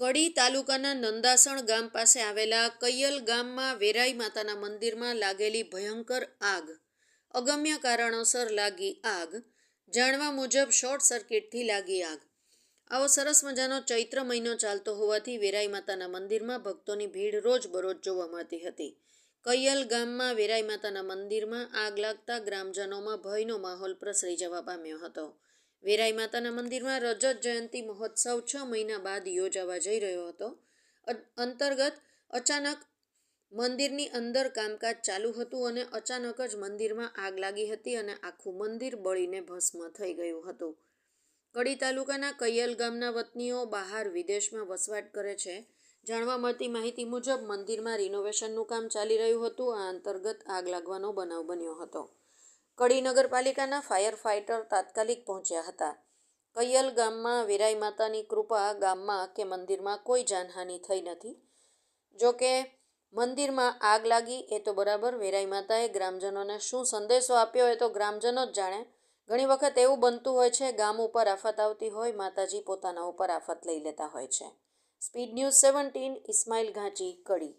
કડી તાલુકાના નંદાસણ ગામ પાસે આવેલા કૈયલ ગામમાં વેરાઈ માતાના મંદિરમાં લાગેલી ભયંકર આગ. અગમ્ય કારણોસર લાગી આગ. જાણવા મુજબ શોર્ટ સર્કિટથી લાગી આગ. આવો સરસ મજાનો ચૈત્ર મહિનો ચાલતો હોવાથી વેરાઈ માતાના મંદિરમાં ભક્તોની ભીડ રોજબરોજ જોવા મળતી હતી. કૈયલ ગામમાં વેરાઈ માતાના મંદિરમાં આગ લાગતા ગ્રામજનોમાં ભયનો માહોલ પ્રસરી જવા પામ્યો હતો. વેરાઈ માતાના મંદિરમાં રજત જયંતિ મહોત્સવ છ મહિના બાદ યોજાવા જઈ રહ્યો હતો. અંતર્ગત અચાનક મંદિરની અંદર કામકાજ ચાલુ હતું અને અચાનક જ મંદિરમાં આગ લાગી હતી અને આખું મંદિર બળીને ભસ્મ થઈ ગયું હતું. કડી તાલુકાના કૈયલ ગામના વતનીઓ બહાર વિદેશમાં વસવાટ કરે છે. જાણવા મળતી માહિતી મુજબ મંદિરમાં રિનોવેશનનું કામ ચાલી રહ્યું હતું. આ અંતર્ગત આગ લાગવાનો બનાવ બન્યો હતો. કડી નગરપાલિકાના ફાયર ફાઇટર તાત્કાલિક પહોંચ્યા હતા. કૈયલ ગામમાં વેરાઈ માતાની કૃપા ગામમાં કે મંદિરમાં કોઈ જાનહાનિ થઈ નથી. જોકે મંદિરમાં આગ લાગી એ તો બરાબર, વેરાઈ માતાએ ગ્રામજનોને શું સંદેશો આપ્યો એ તો ગ્રામજનો જ જાણે. ઘણી વખત એવું બનતું હોય છે, ગામ ઉપર આફત આવતી હોય, માતાજી પોતાના ઉપર આફત લઈ લેતા હોય છે. Speed news seventeen, Ismail Ghanchi, Kadi.